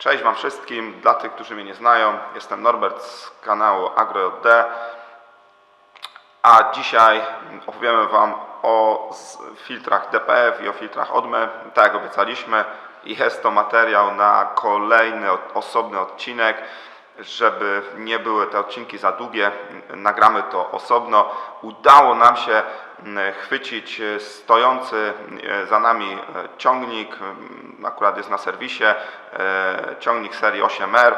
Cześć Wam wszystkim. Dla tych, którzy mnie nie znają, jestem Norbert z kanału AgroJD. A dzisiaj opowiemy Wam o filtrach DPF i o filtrach ODME. Tak jak obiecaliśmy, i jest to materiał na kolejny osobny odcinek. Żeby nie były te odcinki za długie, nagramy to osobno. Udało nam się mm, chwycić e, stojący e, za nami e, ciągnik, mm, akurat jest na serwisie, ciągnik serii 8R.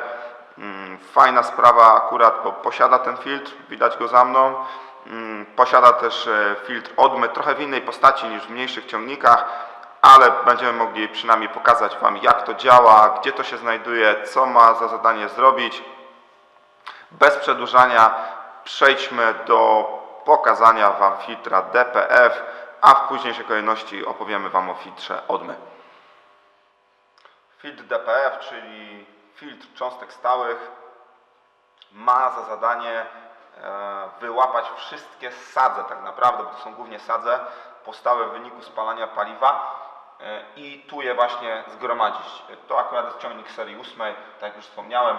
Mm, Fajna sprawa akurat, bo posiada ten filtr, widać go za mną. Posiada też filtr odmy, trochę w innej postaci niż w mniejszych ciągnikach, ale będziemy mogli przynajmniej pokazać Wam jak to działa, gdzie to się znajduje, co ma za zadanie zrobić. Bez przedłużania przejdźmy do pokazania Wam filtra DPF, a w późniejszej kolejności opowiemy Wam o filtrze odmy. Filtr DPF, czyli filtr cząstek stałych, ma za zadanie e, wyłapać wszystkie sadze tak naprawdę, bo to są głównie sadze powstałe w wyniku spalania paliwa i tu je właśnie zgromadzić. To akurat jest ciągnik serii 8, tak jak już wspomniałem,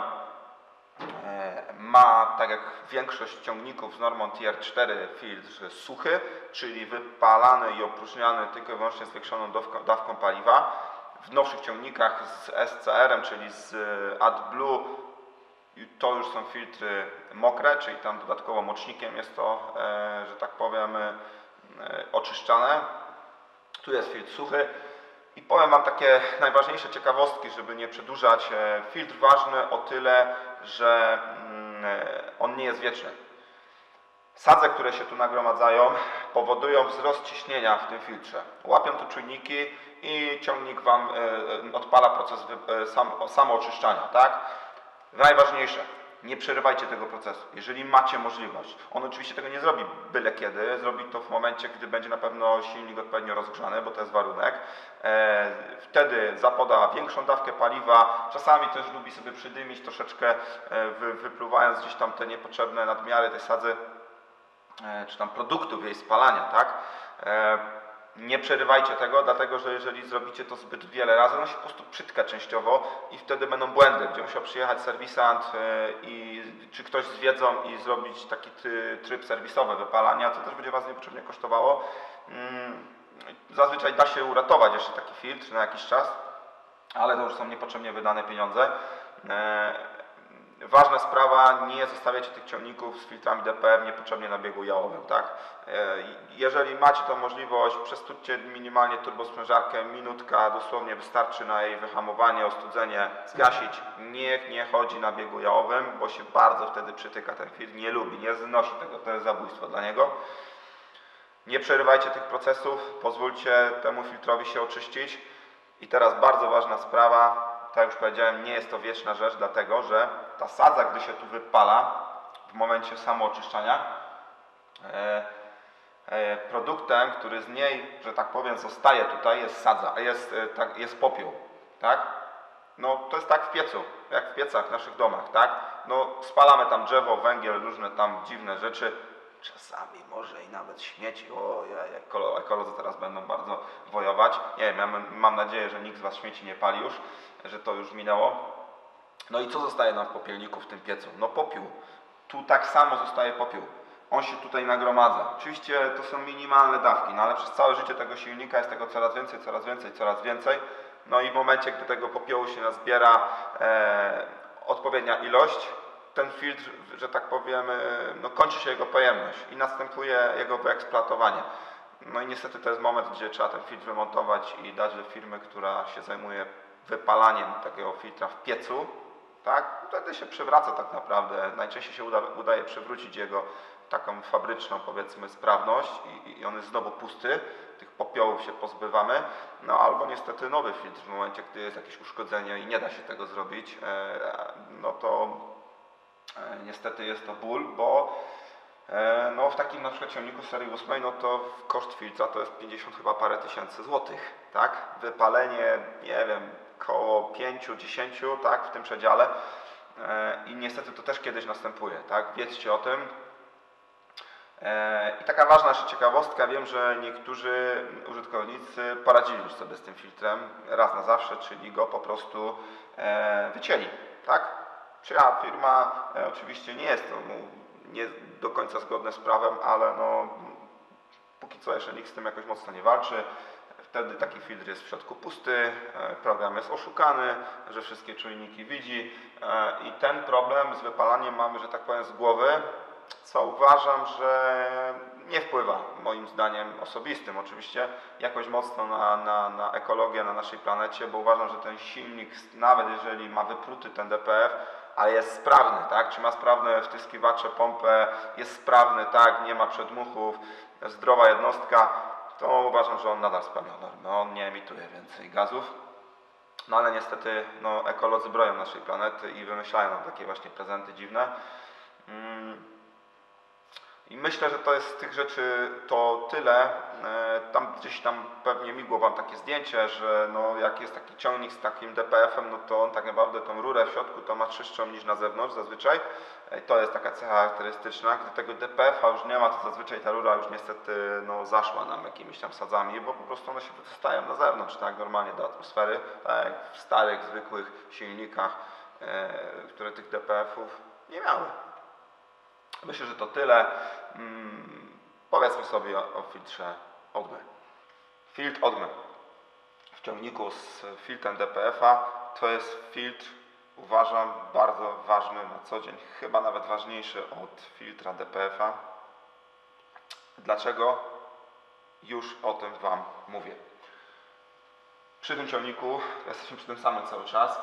E, ma, tak jak większość ciągników z normą Tier 4, filtr suchy, czyli wypalany i opróżniany tylko i wyłącznie zwiększoną dawką, dawką paliwa. W nowszych ciągnikach z SCR-em, czyli z e, AdBlue, to już są filtry mokre, czyli tam dodatkowo mocznikiem jest to, e, że tak powiem, e, oczyszczane. Tu jest filtr suchy. I powiem Wam takie najważniejsze ciekawostki, żeby nie przedłużać. E, Filtr ważny o tyle, że mm, e, on nie jest wieczny. Sadze, które się tu nagromadzają, powodują wzrost ciśnienia w tym filtrze. Łapią tu czujniki i ciągnik Wam e, odpala proces samooczyszczania, tak? Najważniejsze, nie przerywajcie tego procesu. Jeżeli macie możliwość, on oczywiście tego nie zrobi byle kiedy, zrobi to w momencie, gdy będzie na pewno silnik odpowiednio rozgrzany, bo to jest warunek. E, wtedy zapoda większą dawkę paliwa, czasami też lubi sobie przydymić troszeczkę, e, wy, wypluwając gdzieś tam te niepotrzebne nadmiary tej sadzy, e, czy tam produktów jej spalania, tak? E, nie przerywajcie tego, dlatego że jeżeli zrobicie to zbyt wiele razy, on się po prostu przytka częściowo i wtedy będą błędy, gdzie musiał przyjechać serwisant e, i czy ktoś z wiedzą i zrobić taki tryb serwisowy wypalania, co też będzie Was niepotrzebnie kosztowało. Mm, Zazwyczaj da się uratować jeszcze taki filtr na jakiś czas, ale to już są niepotrzebnie wydane pieniądze. Ważna sprawa, nie zostawiacie tych ciągników z filtrami DPF niepotrzebnie na biegu jałowym, tak? E, Jeżeli macie tą możliwość, przestućcie minimalnie turbosprężarkę, minutka dosłownie wystarczy na jej wyhamowanie, ostudzenie, zgasić. Niech nie chodzi na biegu jałowym, bo się bardzo wtedy przytyka ten filtr, nie lubi, nie znosi tego, to jest zabójstwo dla niego. Nie przerywajcie tych procesów, pozwólcie temu filtrowi się oczyścić. I teraz bardzo ważna sprawa, tak jak już powiedziałem, nie jest to wieczna rzecz, dlatego że ta sadza, gdy się tu wypala w momencie samooczyszczania, e, e, produktem, który z niej, że tak powiem, zostaje tutaj, jest sadza, jest, e, tak, jest popiół, tak? No to jest tak w piecu, jak w piecach w naszych domach, tak? No spalamy tam drzewo, węgiel, różne tam dziwne rzeczy, czasami może i nawet śmieci, o ja, ekolo, ekolodzy teraz będą bardzo nie wiem, ja mam, mam nadzieję, że nikt z Was śmieci nie pali już, że to już minęło. No i co zostaje nam w popielniku w tym piecu? No popiół. Tu tak samo zostaje popiół. On się tutaj nagromadza. Oczywiście to są minimalne dawki, no ale przez całe życie tego silnika jest tego coraz więcej, coraz więcej, coraz więcej. No i w momencie, gdy tego popiołu się nazbiera e, odpowiednia ilość, ten filtr, że tak powiem, e, no kończy się jego pojemność i następuje jego wyeksploatowanie. No i niestety to jest moment, gdzie trzeba ten filtr wymontować i dać do firmy, która się zajmuje wypalaniem takiego filtra w piecu, tak? Wtedy się przywraca tak naprawdę. Najczęściej się uda, udaje przywrócić jego taką fabryczną, powiedzmy, sprawność i, i on jest znowu pusty. Tych popiołów się pozbywamy. No albo niestety nowy filtr w momencie, gdy jest jakieś uszkodzenie i nie da się tego zrobić, e, no to e, niestety jest to ból, bo No w takim na przykład ciągniku serii 8, no to koszt filtra to jest 50 chyba parę tysięcy złotych, tak? Wypalenie, nie wiem, koło 5-10, tak, w tym przedziale. E, I niestety to też kiedyś następuje, tak? Wiedzcie o tym. E, I taka ważna jeszcze ciekawostka, wiem, że niektórzy użytkownicy poradzili już sobie z tym filtrem raz na zawsze, czyli go po prostu e, wycięli, tak? Czyja firma e, oczywiście nie jest to nie do końca zgodne z prawem, ale no, póki co jeszcze nikt z tym jakoś mocno nie walczy. Wtedy taki filtr jest w środku pusty, e, program jest oszukany, że wszystkie czujniki widzi e, i ten problem z wypalaniem mamy, że tak powiem, z głowy, co uważam, że nie wpływa moim zdaniem osobistym oczywiście jakoś mocno na, na, na ekologię na naszej planecie, bo uważam, że ten silnik, nawet jeżeli ma wypruty ten DPF, ale jest sprawny, tak? Czy ma sprawne wtyskiwacze, pompę, jest sprawny, tak? Nie ma przedmuchów, zdrowa jednostka, to uważam, że on nadal spełnia normy. On nie emituje więcej gazów. No ale niestety no, ekolodzy broją naszej planety i wymyślają nam takie właśnie prezenty dziwne. Mm. I myślę, że to jest z tych rzeczy to tyle. E, Tam gdzieś tam pewnie migło Wam takie zdjęcie, że no jak jest taki ciągnik z takim DPF-em, no to on tak naprawdę tą rurę w środku to ma czystszą niż na zewnątrz zazwyczaj. E, To jest taka cecha charakterystyczna. Gdy tego DPF-a już nie ma, to zazwyczaj ta rura już niestety no, zaszła nam jakimiś tam sadzami, bo po prostu one się wydostają na zewnątrz, tak normalnie do atmosfery, tak jak w starych, zwykłych silnikach, e, które tych DPF-ów nie miały. Myślę, że to tyle. Mm, powiedzmy sobie o, o filtrze odmy. Filtr odmy w ciągniku z filtrem DPF-a to jest filtr, uważam, bardzo ważny na co dzień, chyba nawet ważniejszy od filtra DPF-a. Dlaczego? Już o tym Wam mówię. Przy tym ciągniku jesteśmy przy tym samym cały czas.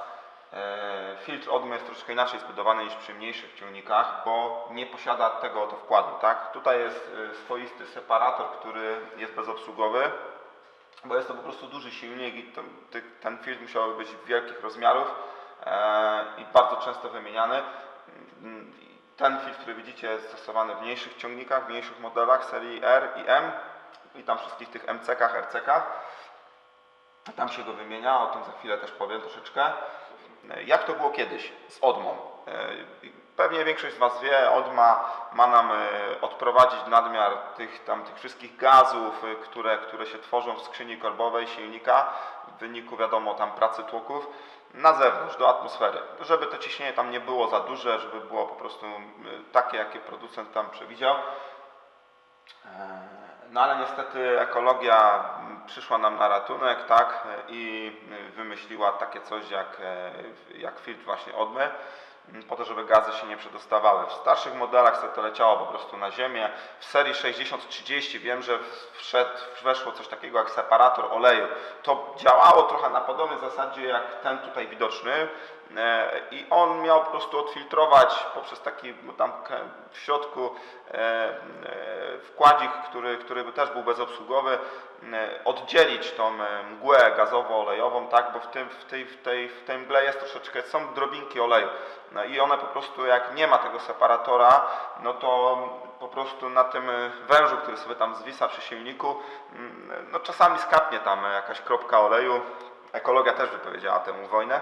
E, Filtr odmy jest troszeczkę inaczej zbudowany niż przy mniejszych ciągnikach, bo nie posiada tego oto wkładu. Tak? Tutaj jest e, swoisty separator, który jest bezobsługowy, bo jest to po prostu duży silnik i ten filtr musiał być wielkich rozmiarów e, i bardzo często wymieniany. Ten filtr, który widzicie, jest stosowany w mniejszych ciągnikach, w mniejszych modelach serii R i M i tam wszystkich tych MCK, RCK. Tam się go wymienia, o tym za chwilę też powiem troszeczkę. Jak to było kiedyś z Odmą? E, Pewnie większość z Was wie, Odma ma nam e, odprowadzić nadmiar tych, tam, tych wszystkich gazów, e, które, które się tworzą w skrzyni korbowej silnika w wyniku, wiadomo, tam pracy tłoków na zewnątrz, do atmosfery, żeby to ciśnienie tam nie było za duże, żeby było po prostu takie, jakie producent tam przewidział. No ale niestety ekologia przyszła nam na ratunek, tak, i wymyśliła takie coś jak, e, jak filtr właśnie odmy, m, po to, żeby gazy się nie przedostawały. W starszych modelach to leciało po prostu na ziemię. W serii 6030 wiem, że wszedł, weszło coś takiego jak separator oleju. To działało trochę na podobnej zasadzie jak ten tutaj widoczny, i on miał po prostu odfiltrować poprzez taki tam w środku e, e, wkładzik, który, który też był bezobsługowy, e, oddzielić tą e, mgłę gazowo-olejową, tak, bo w, tym, w, tej, w, tej, w tej mgle jest troszeczkę, są drobinki oleju no i one po prostu jak nie ma tego separatora, no to po prostu na tym e, wężu, który sobie tam zwisa przy silniku, mm, no czasami skapnie tam jakaś kropka oleju. Ekologia też wypowiedziała temu wojnę.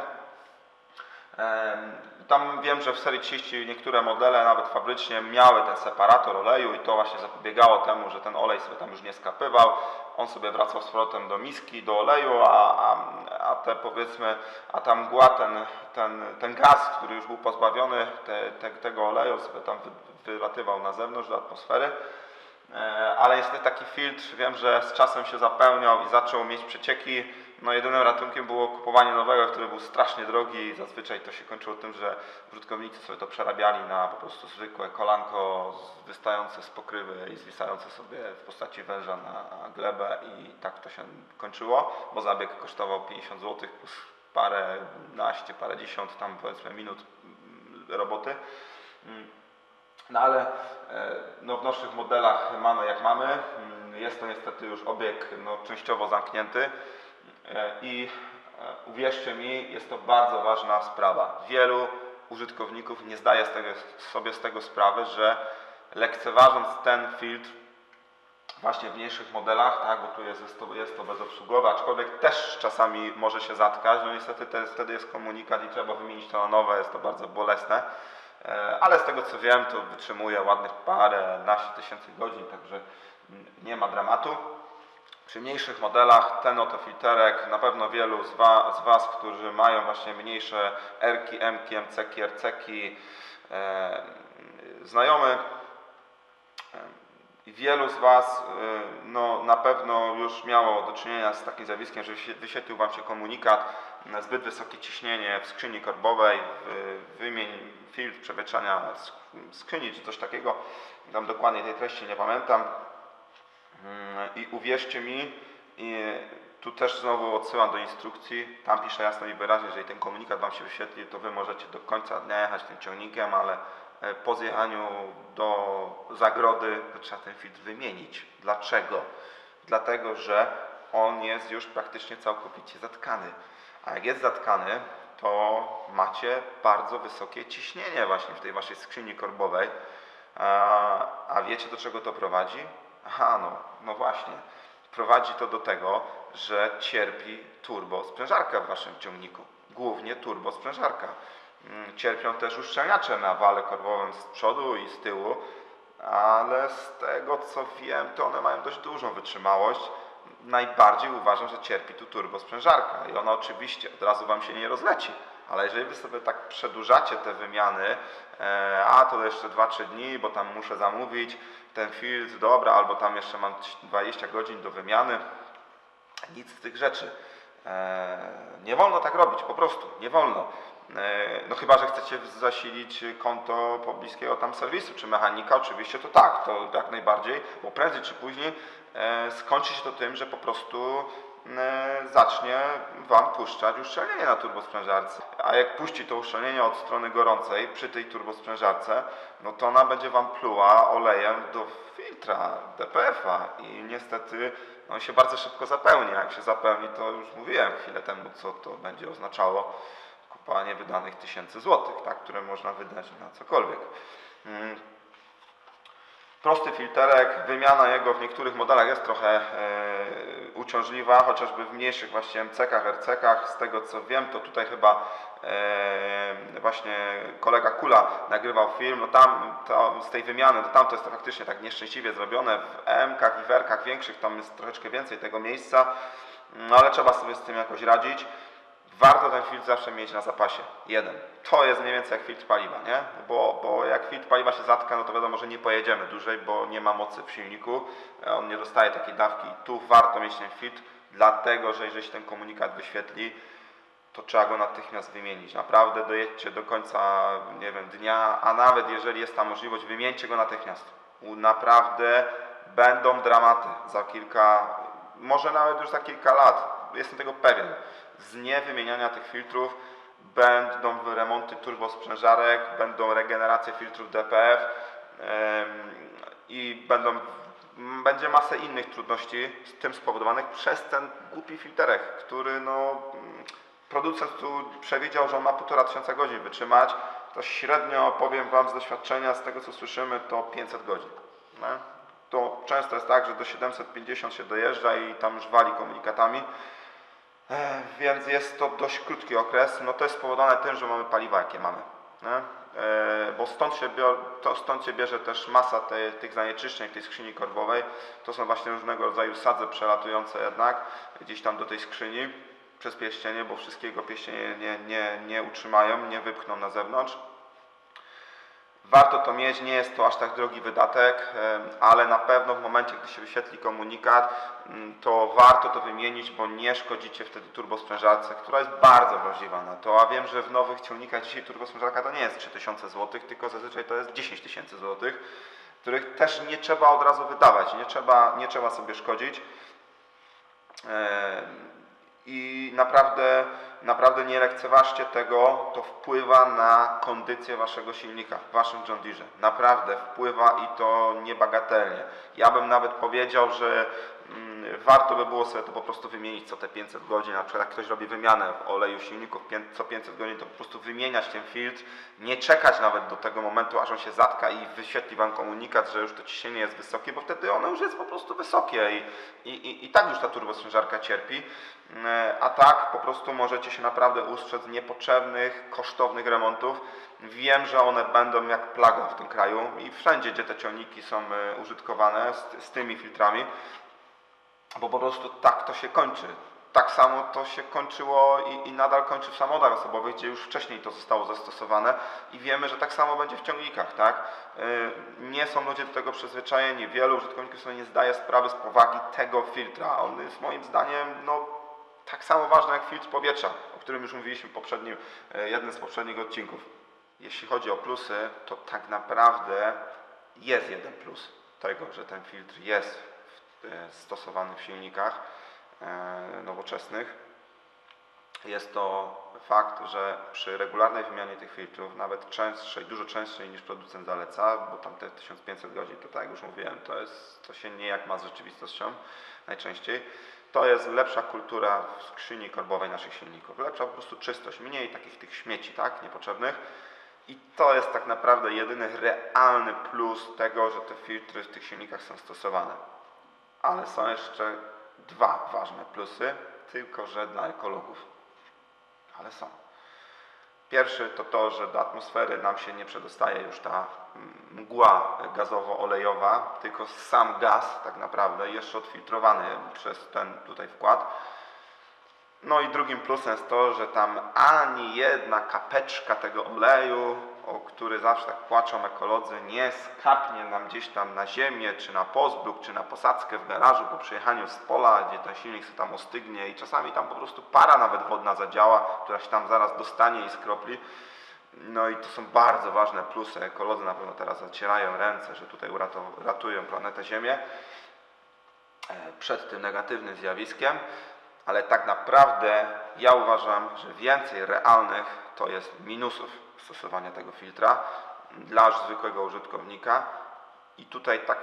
Tam wiem, że w serii 30 niektóre modele, nawet fabrycznie, miały ten separator oleju i to właśnie zapobiegało temu, że ten olej sobie tam już nie skapywał. On sobie wracał z powrotem do miski, do oleju, a, a, a te powiedzmy, a ta mgła, ten, ten, ten gaz, który już był pozbawiony te, te, tego oleju, sobie tam wy, wylatywał na zewnątrz do atmosfery. E, ale niestety taki filtr wiem, że z czasem się zapełniał i zaczął mieć przecieki. No jedynym ratunkiem było kupowanie nowego, który był strasznie drogi zazwyczaj to się kończyło tym, że użytkownicy sobie to przerabiali na po prostu zwykłe kolanko wystające z pokrywy i zwisające sobie w postaci węża na glebę i tak to się kończyło, bo zabieg kosztował 50 zł plus parę naście, parę dziesiąt tam powiedzmy minut mm, roboty. Mm. No ale e, no, w nowszych modelach mamy jak mamy. Mm, Jest to niestety już obieg no, częściowo zamknięty i e, uwierzcie mi, jest to bardzo ważna sprawa. Wielu użytkowników nie zdaje z tego, sobie z tego sprawy, że lekceważąc ten filtr właśnie w mniejszych modelach, tak, bo tu jest, jest, to, jest to bezobsługowe, aczkolwiek też czasami może się zatkać, no niestety jest, wtedy jest komunikat i trzeba wymienić to na nowe, jest to bardzo bolesne. E, Ale z tego co wiem, to wytrzymuje ładnych parę, naście tysięcy godzin, także mm, nie ma dramatu. Przy mniejszych modelach ten oto filterek na pewno wielu z, z Was, którzy mają właśnie mniejsze R-ki, M-ki, MC-ki, RC-ki, e, znajomy e, wielu z Was e, no, na pewno już miało do czynienia z takim zjawiskiem, że wyświe- wyświetlił Wam się komunikat na zbyt wysokie ciśnienie w skrzyni korbowej, wymień filtr przewietrzania sk- skrzyni czy coś takiego. Tam dokładnie tej treści nie pamiętam. Mm, I uwierzcie mi, tu też znowu odsyłam do instrukcji. Tam pisze jasno i wyraźnie, jeżeli ten komunikat Wam się wyświetli, to Wy możecie do końca dnia jechać tym ciągnikiem, ale e, po zjechaniu do zagrody trzeba ten filtr wymienić. Dlaczego? Dlatego, że on jest już praktycznie całkowicie zatkany. A jak jest zatkany, to macie bardzo wysokie ciśnienie właśnie w tej Waszej skrzyni korbowej. A wiecie do czego to prowadzi? Aha, no, no właśnie. Prowadzi to do tego, że cierpi turbo sprężarka w waszym ciągniku. Głównie turbo sprężarka. Mm, Cierpią też uszczelniacze na wale korbowym z przodu i z tyłu, ale z tego co wiem, to one mają dość dużą wytrzymałość. Najbardziej uważam, że cierpi tu turbo sprężarka i ona oczywiście od razu wam się nie rozleci. Ale jeżeli wy sobie tak przedłużacie te wymiany, e, a to jeszcze 2-3 dni, bo tam muszę zamówić ten filtr, dobra, albo tam jeszcze mam 20 godzin do wymiany, nic z tych rzeczy. E, nie wolno tak robić, po prostu, nie wolno. E, no chyba, że chcecie zasilić konto pobliskiego tam serwisu czy mechanika, oczywiście to tak, to jak najbardziej, bo prędzej czy później skończy się to tym, że po prostu zacznie Wam puszczać uszczelnienie na turbosprężarce. A jak puści to uszczelnienie od strony gorącej przy tej turbosprężarce, no to ona będzie Wam pluła olejem do filtra DPF-a i niestety no, się bardzo szybko zapełni. Jak się zapełni, to już mówiłem chwilę temu, co to będzie oznaczało kupa niewydanych tysięcy złotych, tak, które można wydać na cokolwiek. Prosty filterek, wymiana jego w niektórych modelach jest trochę e, uciążliwa, chociażby w mniejszych właśnie MCK-ach, RC-kach. Z tego co wiem, to tutaj chyba e, właśnie kolega Kula nagrywał film, no tam to, z tej wymiany, to tam to jest to faktycznie tak nieszczęśliwie zrobione. W M-kach i w R-kach większych tam jest troszeczkę więcej tego miejsca, no ale trzeba sobie z tym jakoś radzić. Warto ten filtr zawsze mieć na zapasie. Jeden. To jest mniej więcej jak filtr paliwa, nie? Bo, bo jak filtr paliwa się zatka, no to wiadomo, że nie pojedziemy dłużej, bo nie ma mocy w silniku. e, On nie dostaje takiej dawki. Tu warto mieć ten filtr, dlatego że jeżeli się ten komunikat wyświetli, to trzeba go natychmiast wymienić. Naprawdę dojedźcie do końca, nie wiem, dnia, a nawet jeżeli jest ta możliwość, wymieńcie go natychmiast. Naprawdę będą dramaty za kilka, może nawet już za kilka lat. Jestem tego pewien. Z niewymieniania tych filtrów będą remonty turbosprzężarek, będą regeneracje filtrów DPF i będą, będzie masę innych trudności z tym spowodowanych przez ten głupi filterek, który no, producent tu przewidział, że on ma półtora tysiąca godzin wytrzymać. To średnio, powiem Wam z doświadczenia, z tego co słyszymy, to 500 godzin. To często jest tak, że do 750 się dojeżdża i tam już wali komunikatami. Więc jest to dość krótki okres. No to jest spowodowane tym, że mamy paliwa, jakie mamy. Nie? Bo stąd się, bior, to stąd się bierze też masa te, tych zanieczyszczeń w tej skrzyni korbowej. To są właśnie różnego rodzaju sadze przelatujące jednak gdzieś tam do tej skrzyni przez pierścienie, bo wszystkiego pierścienie nie, nie, nie utrzymają, nie wypchną na zewnątrz. Warto to mieć, nie jest to aż tak drogi wydatek, ale na pewno w momencie, gdy się wyświetli komunikat, mm, to warto to wymienić, bo nie szkodzicie wtedy turbosprężarce, która jest bardzo wrażliwa na to. A wiem, że w nowych ciągnikach dzisiaj turbosprężarka to nie jest 3000 zł, tylko zazwyczaj to jest 10 tysięcy złotych, których też nie trzeba od razu wydawać, nie trzeba, nie trzeba sobie szkodzić. I naprawdę, naprawdę nie lekceważcie tego, to wpływa na kondycję waszego silnika, w waszym John Deere. Naprawdę wpływa i to niebagatelnie. Ja bym nawet powiedział, że mm, warto by było sobie to po prostu wymienić co te 500 godzin, na przykład jak ktoś robi wymianę w oleju silników co 500 godzin, to po prostu wymieniać ten filtr, nie czekać nawet do tego momentu, aż on się zatka i wyświetli Wam komunikat, że już to ciśnienie jest wysokie, bo wtedy ono już jest po prostu wysokie i, i, i, i tak już ta turbosprężarka cierpi, E, a tak po prostu możecie się naprawdę ustrzec niepotrzebnych, kosztownych remontów. Wiem, że one będą jak plaga w tym kraju i wszędzie, gdzie te ciągniki są e, użytkowane z, z tymi filtrami, bo po prostu tak to się kończy. Tak samo to się kończyło i, i nadal kończy w samochodach osobowych, gdzie już wcześniej to zostało zastosowane i wiemy, że tak samo będzie w ciągnikach, tak? Yy, Nie są ludzie do tego przyzwyczajeni, wielu użytkowników sobie nie zdaje sprawy z powagi tego filtra. On jest moim zdaniem, no, tak samo ważny jak filtr powietrza, o którym już mówiliśmy w poprzednim, e, jednym z poprzednich odcinków. Jeśli chodzi o plusy, to tak naprawdę jest jeden plus tego, że ten filtr jest stosowany w silnikach e, nowoczesnych. Jest to fakt, że przy regularnej wymianie tych filtrów, nawet częstszej, dużo częstszej niż producent zaleca, bo tam te 1500 godzin, to tak jak już mówiłem, to, jest, to się nijak ma z rzeczywistością najczęściej, to jest lepsza kultura w skrzyni korbowej naszych silników. Lepsza po prostu czystość, mniej takich tych śmieci, tak, niepotrzebnych. I to jest tak naprawdę jedyny realny plus tego, że te filtry w tych silnikach są stosowane. Ale są jeszcze dwa ważne plusy, tylko że dla ekologów. Ale są. Pierwszy to to, że do atmosfery nam się nie przedostaje już ta mm, mgła gazowo-olejowa, tylko sam gaz tak naprawdę jeszcze odfiltrowany przez ten tutaj wkład. No i drugim plusem jest to, że tam ani jedna kapeczka tego oleju, o który zawsze tak płaczą ekolodzy, nie skapnie nam gdzieś tam na ziemię, czy na pozbruk, czy na posadzkę w garażu po przyjechaniu z pola, gdzie ten silnik sobie tam ostygnie i czasami tam po prostu para nawet wodna zadziała, która się tam zaraz dostanie i skropli. No i to są bardzo ważne plusy. Ekolodzy na pewno teraz zacierają ręce, że tutaj ratują planetę Ziemię e, przed tym negatywnym zjawiskiem, ale tak naprawdę ja uważam, że więcej realnych to jest minusów stosowania tego filtra dla zwykłego użytkownika i tutaj tak,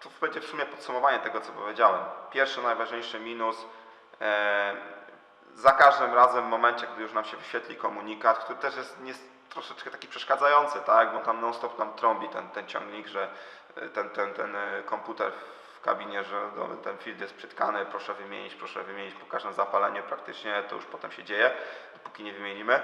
to będzie w sumie podsumowanie tego, co powiedziałem. Pierwszy, najważniejszy minus, e, za każdym razem w momencie, gdy już nam się wyświetli komunikat, który też jest nie, troszeczkę taki przeszkadzający, tak, bo tam non stop nam trąbi ten, ten ciągnik, że e, ten, ten, ten e, komputer w kabinie, że no, ten filtr jest przytkany, proszę wymienić, proszę wymienić po każdym zapaleniu praktycznie, to już potem się dzieje, dopóki nie wymienimy.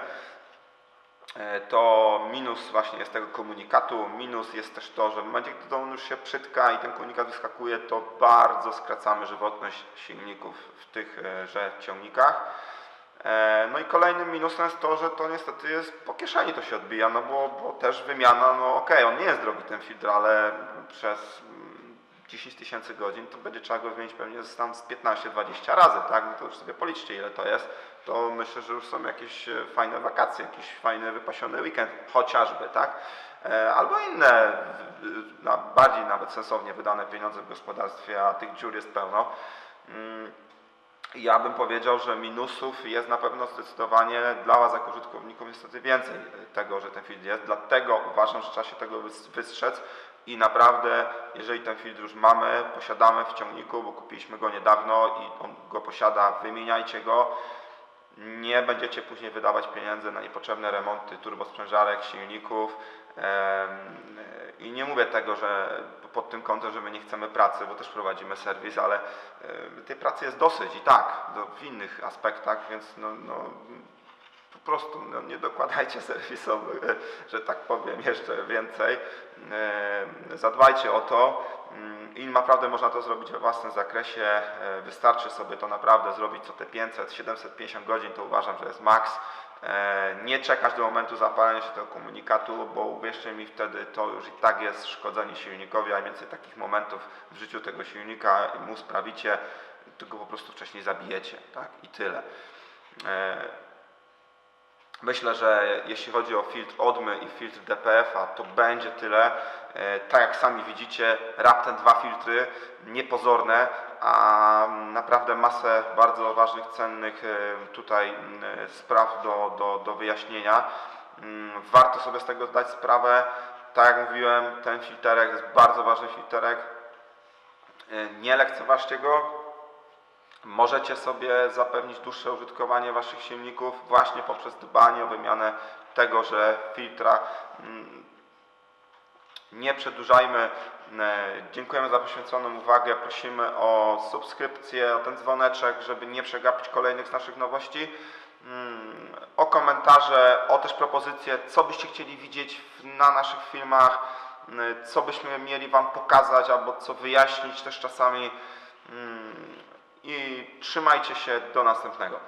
E, To minus właśnie jest tego komunikatu, minus jest też to, że w momencie, gdy on już się przytka i ten komunikat wyskakuje, to bardzo skracamy żywotność silników w tychże ciągnikach. E, No i kolejnym minusem jest to, że to niestety jest po kieszeni to się odbija, no bo, bo też wymiana, no okej, on nie jest drogi ten filtr, ale przez 10 tysięcy godzin to będzie trzeba go wymienić pewnie tam z 15-20 razy, tak? No to już sobie policzcie ile to jest. To myślę, że już są jakieś e, fajne wakacje, jakiś fajny wypasiony weekend, chociażby, tak? E, Albo inne, bardziej nawet sensownie wydane pieniądze w gospodarstwie, a tych dziur jest pełno. Mm, ja bym powiedział, że minusów jest na pewno zdecydowanie dla Was jako użytkowników niestety więcej tego, że ten filtr jest. Dlatego uważam, że trzeba się tego wys- wystrzec i naprawdę, jeżeli ten filtr już mamy, posiadamy w ciągniku, bo kupiliśmy go niedawno i on go posiada, wymieniajcie go. Nie będziecie później wydawać pieniędzy na niepotrzebne remonty turbosprzężarek, silników. I nie mówię tego, że pod tym kątem, że my nie chcemy pracy, bo też prowadzimy serwis, ale tej pracy jest dosyć i tak, w innych aspektach, więc no, no, po prostu no, nie dokładajcie serwisom, że tak powiem, jeszcze więcej. Em, Zadbajcie o to Mm, i naprawdę można to zrobić we własnym zakresie. E, Wystarczy sobie to naprawdę zrobić co te 500, 750 godzin, to uważam, że jest maks. E, Nie czekać do momentu zapalenia się tego komunikatu, bo uwierzcie mi, wtedy to już i tak jest szkodzenie silnikowi, a więcej takich momentów w życiu tego silnika mu sprawicie, to go po prostu wcześniej zabijecie, tak? I tyle. E, Myślę, że jeśli chodzi o filtr odmy i filtr DPF-a, to będzie tyle. E, Tak jak sami widzicie, raptem dwa filtry, niepozorne, a naprawdę masę bardzo ważnych, cennych e, tutaj m, spraw do, do, do wyjaśnienia. Mm, Warto sobie z tego zdać sprawę. Tak jak mówiłem, ten filterek jest bardzo ważny filterek. E, Nie lekceważcie go, Możecie sobie zapewnić dłuższe użytkowanie Waszych silników właśnie poprzez dbanie o wymianę tegoże filtra. Mm, Nie przedłużajmy. E, Dziękujemy za poświęconą uwagę. Prosimy o subskrypcję, o ten dzwoneczek, żeby nie przegapić kolejnych z naszych nowości. Mm, O komentarze, o też propozycje, co byście chcieli widzieć na naszych filmach, mm, co byśmy mieli Wam pokazać albo co wyjaśnić też czasami. I trzymajcie się do następnego.